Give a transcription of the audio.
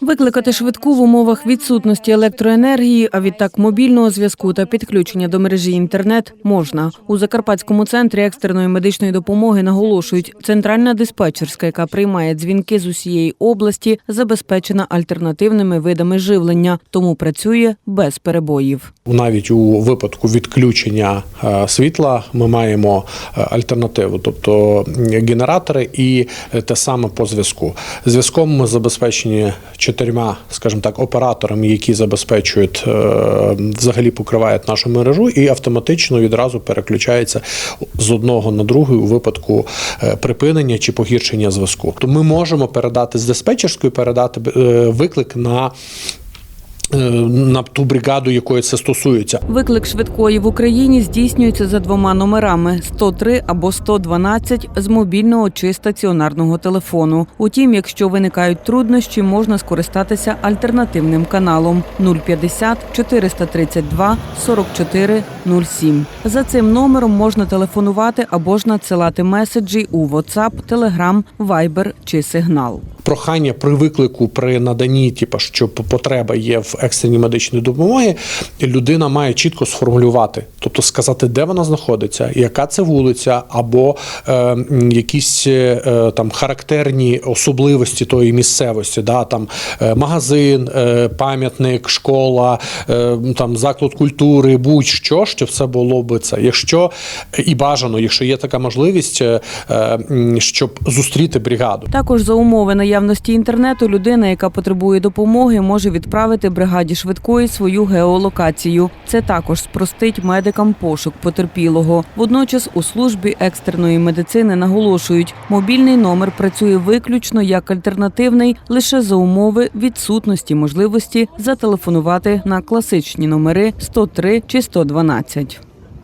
Викликати швидку в умовах відсутності електроенергії, а відтак мобільного зв'язку та підключення до мережі інтернет можна. У Закарпатському центрі екстреної медичної допомоги наголошують, центральна диспетчерська, яка приймає дзвінки з усієї області, забезпечена альтернативними видами живлення, тому працює без перебоїв. Навіть у випадку відключення е, світла ми маємо е, альтернативу, тобто генератори і е, те саме по зв'язку. Зв'язком ми забезпечені чотирма, скажімо так, операторами, які забезпечують е, взагалі покривають нашу мережу, і автоматично відразу переключається з одного на другий у випадку е, припинення чи погіршення зв'язку. То ми можемо передати з диспетчерської передати е, виклик на на ту бригаду, якої це стосується. Виклик швидкої в Україні здійснюється за двома номерами: 103 або 112 з мобільного чи стаціонарного телефону. Утім, якщо виникають труднощі, можна скористатися альтернативним каналом 050 432 44 07. За цим номером можна телефонувати або ж надсилати меседжі у WhatsApp, Telegram, Viber чи Signal. Прохання при виклику при наданні, типу, що потреба є в екстреній медичній допомоги, людина має чітко сформулювати, тобто сказати, де вона знаходиться, яка це вулиця, або е, якісь е, там характерні особливості тої місцевості, да, там е, магазин, е, пам'ятник, школа, е, там заклад культури, будь-що, щоб це було би це. Якщо і бажано, якщо є така можливість, е, щоб зустріти бригаду. Також за умови наявності інтернету людина, яка потребує допомоги, може відправити бригаді швидкої свою геолокацію. Це також спростить медикам пошук потерпілого. Водночас у службі екстреної медицини наголошують, мобільний номер працює виключно як альтернативний лише за умови відсутності можливості зателефонувати на класичні номери 103 чи 112.